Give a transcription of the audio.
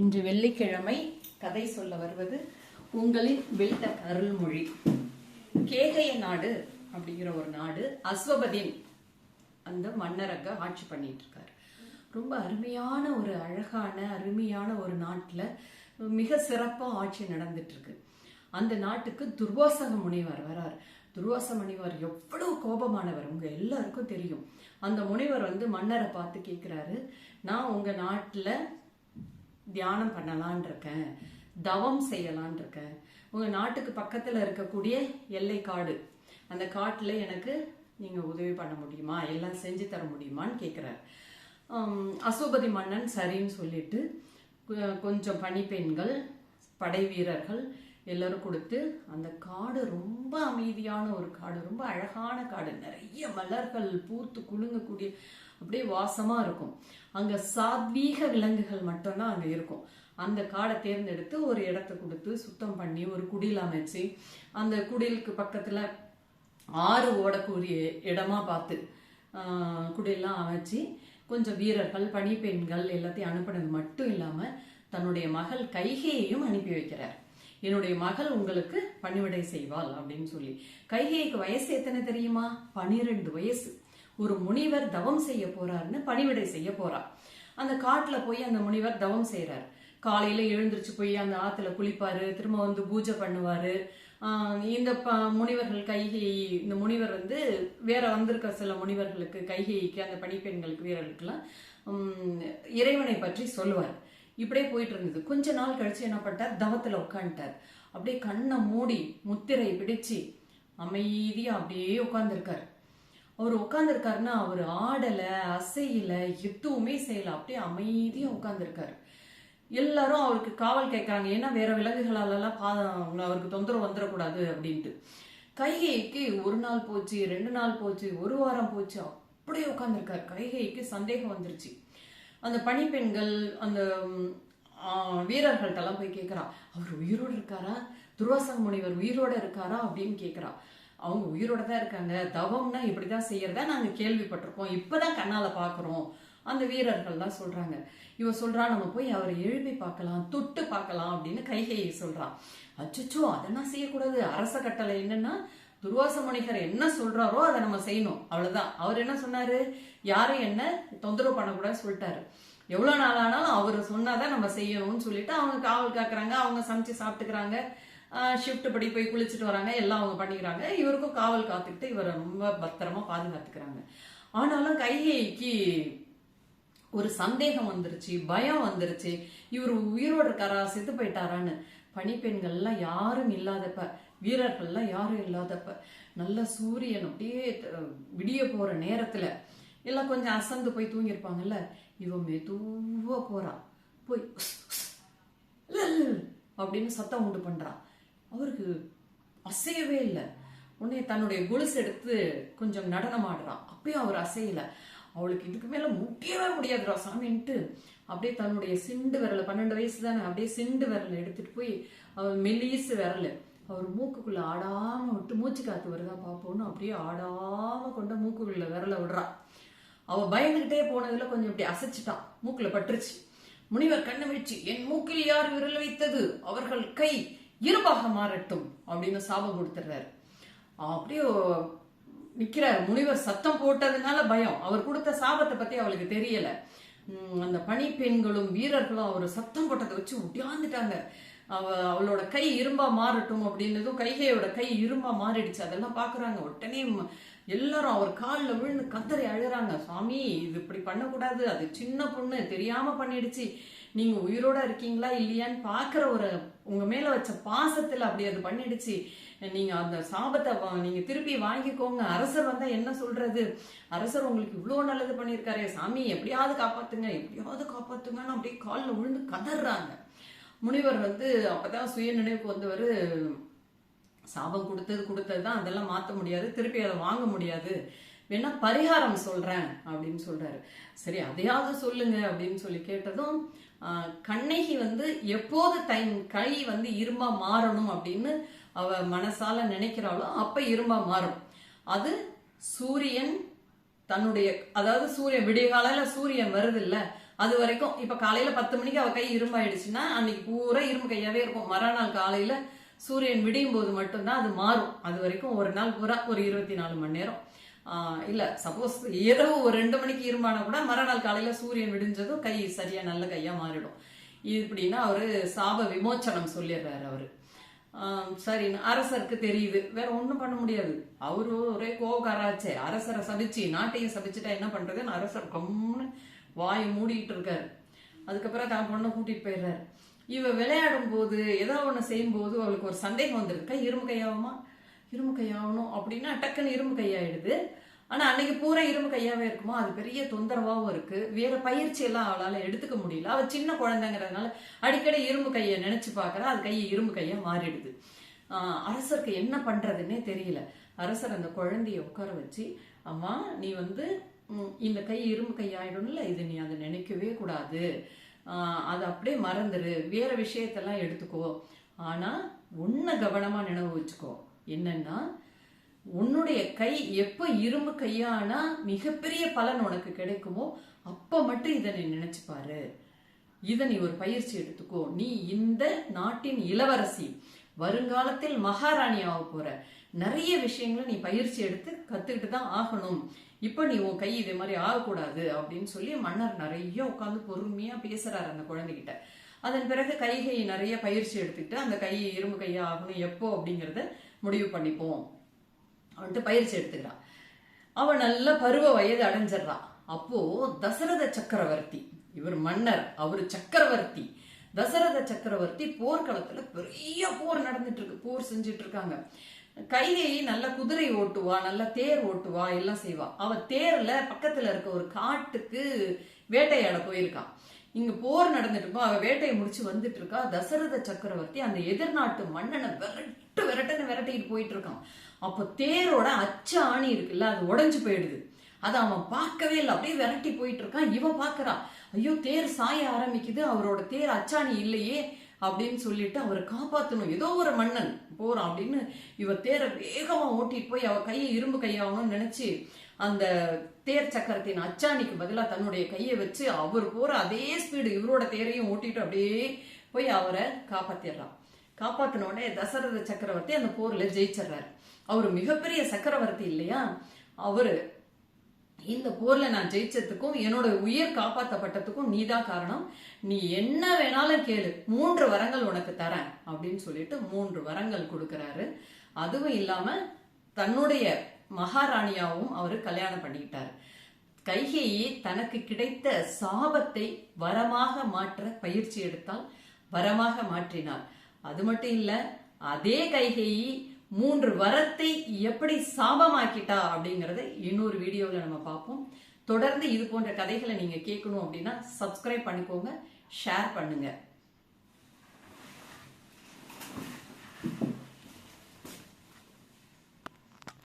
இன்று வெள்ளிக்கிழமை கதை சொல்ல வருவது உங்களின் வெல்ட அருள்மொழி. கேகய நாடு அப்படிங்கிற ஒரு நாடு அஸ்வபதின் அந்த மன்னரங்க ஆட்சி பண்ணிட்டு இருக்காரு. ரொம்ப அருமையான ஒரு அழகான அருமையான ஒரு நாட்டில் மிக சிறப்பாக ஆட்சி நடந்துட்டு இருக்கு. அந்த நாட்டுக்கு துர்வாசக முனிவர் வரார். துர்வாச முனிவர் எவ்வளவு கோபமானவர் உங்க எல்லாருக்கும் தெரியும். அந்த முனிவர் வந்து மன்னரை பார்த்து கேட்கிறாரு நான் உங்க நாட்டில் தியானம் பண்ணலான் இருக்கேன் தவம் செய்யலான் இருக்கேன் உங்கள் நாட்டுக்கு பக்கத்தில் இருக்கக்கூடிய எல்லை காடு. அந்த காட்டில் எனக்கு நீங்கள் உதவி பண்ண முடியுமா? எல்லாம் செஞ்சு தர முடியுமான்னு கேட்குறாரு அசோபதி மன்னன் சரின்னு சொல்லிட்டு கொஞ்சம் பணிப்பெண்கள் படை வீரர்கள் எல்லாரும் கொடுத்து அந்த காடு ரொம்ப அமைதியான ஒரு காடு ரொம்ப அழகான காடு. நிறைய மலர்கள் பூத்து குலுங்கக்கூடிய அப்படியே வாசமா இருக்கும். அங்க சாத்வீக விலங்குகள் மட்டும்தான் அங்க இருக்கும். அந்த காடை தேர்ந்தெடுத்து ஒரு இடத்த கொடுத்து சுத்தம் பண்ணி ஒரு குடில் அமைச்சு அந்த குடிலுக்கு பக்கத்துல ஆறு ஓடக்கூடிய இடமா பார்த்து குடிலாம் அமைச்சு கொஞ்சம் வீரர்கள் பணிப்பெண்கள் எல்லாத்தையும் அனுப்பினது மட்டும் இல்லாம தன்னுடைய மகள் கைகையையும் அனுப்பி வைக்கிறார். என்னுடைய மகள் உங்களுக்கு பணிவிடை செய்வாள் அப்படின்னு சொல்லி. கைகைக்கு வயசு எத்தனை தெரியுமா? பனிரெண்டு வயசு. ஒரு முனிவர் தவம் செய்ய போறாருன்னு பணிவிடை செய்ய போறார் அந்த காட்டுல போய் அந்த முனிவர் தவம் செய்யறார் காலையில எழுந்திருச்சு போய் அந்த ஆத்துல குளிப்பாரு திரும்ப வந்து பூஜை பண்ணுவாரு. இந்த ப- முனிவர்கள் கைகை இந்த முனிவர் வந்து வேற வந்திருக்க சில முனிவர்களுக்கு கைகைக்கு அந்த பணிப்பெண்களுக்கு வீரர்களுக்கெல்லாம் இறைவனை பற்றி சொல்லுவார். இப்படியே போயிட்டு இருந்தது. கொஞ்ச நாள் கழிச்சு என்ன பண்ணிட்டார்? தவத்துல உட்காந்துட்டார் அப்படியே கண்ணை மூடி முத்திரை பிடிச்சு அமைதியா அப்படியே உட்கார்ந்திருக்காரு அவர் உட்காந்துருக்காருன்னா அவர் ஆடலை அசையல எதுவுமே செய்யலை. அப்படியே அமைதியாக உட்காந்துருக்காரு எல்லாரும் அவருக்கு காவல் கேட்குறாங்க. ஏன்னா வேற விலங்குகளாலெல்லாம் பா அவருக்கு தொந்தரவு வந்துடக்கூடாது அப்படின்ட்டு. கைகைக்கு ஒரு நாள் போச்சு ரெண்டு நாள் போச்சு ஒரு வாரம் போச்சு. அப்படியே உட்காந்துருக்காரு கைகைக்கு சந்தேகம் வந்துருச்சு. அந்த பணிப்பெண்கள் அந்த வீரர்கள்ட்டெல்லாம் போய் கேட்கறா. அவர் உயிரோடு இருக்காரா? துர்வாசக முனிவர் உயிரோட இருக்காரா? அப்படின்னு கேட்குறா. அவங்க உயிரோட தான் இருக்காங்க. தவம்னா இப்படிதான் செய்யறதா நாங்கள் கேள்விப்பட்டிருக்கோம். இப்பதான் கண்ணால் பார்க்குறோம் அந்த வீரர்கள் தான் சொல்றாங்க. இவ சொல்றா நம்ம போய் அவரை எழுப்பி பார்க்கலாம் தொட்டு பார்க்கலாம் அப்படின்னு கைகையை சொல்றா. அச்சச்சோ அதெல்லாம் செய்யக்கூடாது? அரச கட்டளை என்னன்னா துர்வாச முனிகர் என்ன சொல்றாரோ அதை நம்ம செய்யணும். அவ்வளவுதான். அவர் என்ன சொன்னாரு? யாரும் என்ன தொந்தரவு பண்ணக்கூடாதுன்னு சொல்லிட்டாரு. எவ்வளவு நாள் ஆனாலும் அவர் சொன்னாதான் நம்ம செய்யணும்னு சொல்லிட்டு அவங்க காவல் காக்குறாங்க. அவங்க சமைச்சு சாப்பிட்டுக்கிறாங்க. ஷிஃப்ட் படி போய் குளிச்சுட்டு வராங்க. எல்லாம் அவங்க பண்ணிக்கிறாங்க. இவருக்கும் காவல் காத்துக்கிட்டு இவரை ரொம்ப பத்திரமா பாதுகாத்துக்கிறாங்க. ஆனாலும் கைகைக்கு ஒரு சந்தேகம் வந்துருச்சு பயம் வந்துருச்சு. இவர் உயிரோடு இருக்காரா செத்து போயிட்டாரான்னு. பணிப்பெண்கள்லாம் யாரும் இல்லாதப்ப வீரர்கள்லாம் யாரும் இல்லாதப்ப நல்ல சூரியன் அப்படியே விடிய போற நேரத்துல எல்லாம் கொஞ்சம் அசந்து போய் தூங்கியிருப்பாங்கல்ல இவன் மெதுவா போறா. போய் அப்படின்னு சத்தம் உண்டு பண்றான் அவருக்கு அசையவே இல்லை. உடனே தன்னுடைய கொலுசு எடுத்து கொஞ்சம் நடனம் ஆடுறான் அப்பயும் அவர் அசையல. அவளுக்கு இதுக்கு மேல முடியவே முடியாதுடா சாமின்ட்டு. அப்படியே தன்னுடைய சிண்டு விரல பன்னெண்டு வயசு தானே அப்படியே சிண்டு விரலை எடுத்துட்டு போய் அவர் மெல்லிசு விரல். அவர் மூக்குக்குள்ள ஆடாம விட்டு மூச்சு காத்து வருதா பார்ப்போம்னு அப்படியே ஆடாம கொண்ட மூக்குக்குள்ள விரல விடுறா. அவ பயந்துகிட்டே போனதுல கொஞ்சம் இப்படி அசைச்சிட்டான். மூக்குல பட்டுருச்சு. முனிவர் கண்ணு விழிச்சு என் மூக்கில் யார் விரல் வைத்தது? அவர்கள் கை இருபாக மாறட்டும் அப்படின்னு சாபம் கொடுத்துடுறாரு. அப்படியே நிக்கிறார். முனிவர் சத்தம் போட்டதுனால பயம். அவர் கொடுத்த சாபத்தை பத்தி அவளுக்கு தெரியல. அந்த அந்த பணிப்பெண்களும் வீரர்களும் அவர் சத்தம் போட்டதை வச்சு உட்டியாந்துட்டாங்க அவ அவளோட கை இரும்பா மாறட்டும் அப்படின்னதும் கைகையோட கை இரும்பா மாறிடுச்சு. அதெல்லாம் பாக்குறாங்க. உடனே எல்லாரும் அவர் காலில் விழுந்து கத்தரி அழுறாங்க. சுவாமி இது இப்படி பண்ணக்கூடாது. அது சின்ன பொண்ணு. தெரியாம பண்ணிடுச்சு. நீங்க உயிரோட இருக்கீங்களா இல்லையான்னு பாக்குற ஒரு உங்க மேல வச்ச பாசத்துல அப்படி அது பண்ணிடுச்சு. நீங்க அந்த சாபத்தை வா- நீங்க திருப்பி வாங்கிக்கோங்க. அரசர் வந்தா என்ன சொல்றது? அரசர் உங்களுக்கு இவ்வளவு நல்லது பண்ணியிருக்காரே சாமி எப்படியாவது காப்பாத்துங்க. எப்படியாவது காப்பாத்துங்கன்னு அப்படியே காலில் விழுந்து கதறாங்க. முனிவர் வந்து அப்பதான் சுய நினைவுக்கு வந்தவர் சாபம் கொடுத்தது கொடுத்தது தான் அதெல்லாம் மாற்ற முடியாது திருப்பி அதை வாங்க முடியாது. வேணா பரிகாரம் சொல்றேன் அப்படின்னு சொல்றாரு. சரி அதையாவது சொல்லுங்க அப்படின்னு சொல்லி கேட்டதும் கண்ணகி வந்து எப்போது தன் கை வந்து இரும்பா மாறணும் அப்படின்னு அவ மனசால நினைக்கிறாளோ அப்ப இரும்பா மாறும். அது சூரியன் தன்னுடைய அதாவது சூரியன் விடிய காலையில சூரியன் வருது இல்ல அது வரைக்கும் இப்ப காலையில பத்து மணிக்கு அவ கை இரும்பாயிடுச்சுன்னா அன்னைக்கு பூரா இரும்பு கையாவே இருக்கும் மறுநாள் காலையில சூரியன் விடியும் போது மட்டும்தான் அது மாறும். அது வரைக்கும் ஒரு நாள் பூரா ஒரு இருபத்தி நாலு மணி நேரம். இல்லை சப்போஸ் இரவு ஒரு ரெண்டு மணிக்கு இரும்பானா கூட மறுநாள் காலையில் சூரியன் விடிஞ்சதும் கை சரியாக நல்ல கையாக மாறிடும். இப்படின்னா அவர் சாப விமோச்சனம் சொல்லிடுறாரு அவர். சரின்னு அரசருக்கு தெரியுது. வேற ஒன்றும் பண்ண முடியாது. அவரு ஒரே கோவக்காராச்சே அரசரை சபிச்சு நாட்டையும் சபிச்சுட்டா என்ன பண்றதுன்னு அரசர் கம்முன்னு வாயை மூடிட்டு இருக்காரு. அதுக்கப்புறம் தான் பொண்ணை கூட்டிட்டு போயிடுறாரு. இவ விளையாடும் போது ஏதோ ஒன்று செய்யும் போது அவளுக்கு ஒரு சந்தேகம் வந்திருக்கா. இரும்பு கையாகுமா? இரும்பு கையாகணும். அப்படின்னா டக்குன்னு இரும்பு கையாயிடுது. ஆனால் அன்னைக்கு பூரா இரும்பு கையாகவே இருக்குமா? அது பெரிய தொந்தரவாகவும் இருக்கு. வேற பயிற்சி எல்லாம் எடுத்துக்க முடியல. அவள் சின்ன குழந்தைங்கிறதுனால அடிக்கடி இரும்பு கையை நினைச்சு பாக்குறா. அது கையை இரும்பு கையாக மாறிடுது. அரசருக்கு என்ன பண்றதுன்னே தெரியல. அரசர் அந்த குழந்தைய உட்கார வச்சு அம்மா நீ வந்து இந்த கை இரும்பு கை ஆயிடும்ல இது நீ அதை நினைக்கவே கூடாது. அதை அப்படியே மறந்துடு வேற விஷயத்தெல்லாம் எடுத்துக்கோ. ஆனா உன்னை கவனமா நினைவு வச்சுக்கோ. என்னன்னா உன்னுடைய கை எப்ப இரும்பு கையானா மிகப்பெரிய பலன் உனக்கு கிடைக்குமோ அப்ப மட்டும் இதை நீ நினைச்சு பாரு. இதை நீ ஒரு பயிற்சி எடுத்துக்கோ. நீ இந்த நாட்டின் இளவரசி. வருங்காலத்தில் மகாராணி ஆக போற. நிறைய விஷயங்களை நீ பயிற்சி எடுத்து கத்துக்கிட்டு தான் ஆகணும். இப்போ நீ உன் கை இதே மாதிரி ஆகக்கூடாது அப்படின்னு சொல்லி மன்னர் நிறைய உட்காந்து பொறுமையாக பேசுறாரு அந்த குழந்தைகிட்ட. அதன் பிறகு கைகை நிறைய பயிற்சி எடுத்துக்கிட்டு அந்த கை இரும்பு கையா ஆகணும் எப்போ அப்படிங்கிறத முடிவு பண்ணிப்போம் அப்படின்ட்டு பயிற்சி எடுத்துக்கிறான் அவன் நல்ல பருவ வயது அடைஞ்சிடறான் அப்போ தசரத சக்கரவர்த்தி இவர் மன்னர் அவர் சக்கரவர்த்தி. தசரத சக்கரவர்த்தி போர்க்களத்துல பெரிய போர் நடந்துட்டு இருக்கு போர் செஞ்சுட்டு இருக்காங்க. கைகை நல்ல குதிரை ஓட்டுவா நல்ல தேர் ஓட்டுவா எல்லாம் செய்வா. அவ தேர்ல பக்கத்துல இருக்க ஒரு காட்டுக்கு வேட்டையாட போயிருக்கான் இங்க போர் நடந்துட்டு இருக்கோம் அவ வேட்டையை முடிச்சு வந்துட்டு இருக்கா தசரத சக்கரவர்த்தி அந்த எதிர்நாட்டு மன்னனை விரட்டு விரட்டுன்னு விரட்டிட்டு போயிட்டு இருக்கான் அப்போ தேரோட அச்ச ஆணி இருக்குல்ல அது உடஞ்சு போயிடுது. அதை அவன் பார்க்கவே இல்லை. அப்படியே விரட்டி போயிட்டு இருக்கான் இவன் பாக்குறான் ஐயோ தேர் சாய ஆரம்பிக்குது. அவரோட தேர் அச்சாணி இல்லையே. அப்படின்னு சொல்லிட்டு அவரை காப்பாற்றணும் ஏதோ ஒரு மன்னன். போறான் அப்படின்னு இவ தேரை வேகமா ஓட்டிட்டு போய் அவ கையை இரும்பு கையாகணும்னு நினைச்சு அந்த தேர் சக்கரத்தின் அச்சாணிக்கு பதிலாக தன்னுடைய கையை வச்சு அவர் போற அதே ஸ்பீடு இவரோட தேரையும் ஓட்டிட்டு அப்படியே போய் அவரை காப்பாத்திடுறான். காப்பாத்தின உடனே தசரத சக்கரவர்த்தி அந்த போர்ல ஜெயிச்சிடுறாரு. அவர் மிகப்பெரிய சக்கரவர்த்தி இல்லையா? அவரு இந்த போர்ல நான் ஜெயிச்சதுக்கும் என்னோட உயிர் காப்பாத்தப்பட்டதுக்கும் நீதான் காரணம். நீ என்ன வேணாலும் கேளு. மூன்று வரங்கள் உனக்கு தரேன் அப்படின்னு சொல்லிட்டு மூன்று வரங்கள் கொடுக்கறாரு. அதுவும் இல்லாம தன்னுடைய மகாராணியாவும் அவரு கல்யாணம் பண்ணிக்கிட்டாரு. கைகேயி தனக்கு கிடைத்த சாபத்தை வரமாக மாற்ற பயிற்சி எடுத்தால் வரமாக மாற்றினார். அது மட்டும் இல்ல அதே கைகேயி மூன்று வரத்தை எப்படி சாபமாக்கிட்டா அப்படிங்கறத இன்னொரு வீடியோவில் நம்ம பார்ப்போம். தொடர்ந்து இது போன்ற கதைகளை நீங்க கேட்கணும் அப்படின்னா சப்ஸ்கிரைப் பண்ணிக்கோங்க ஷேர் பண்ணுங்க.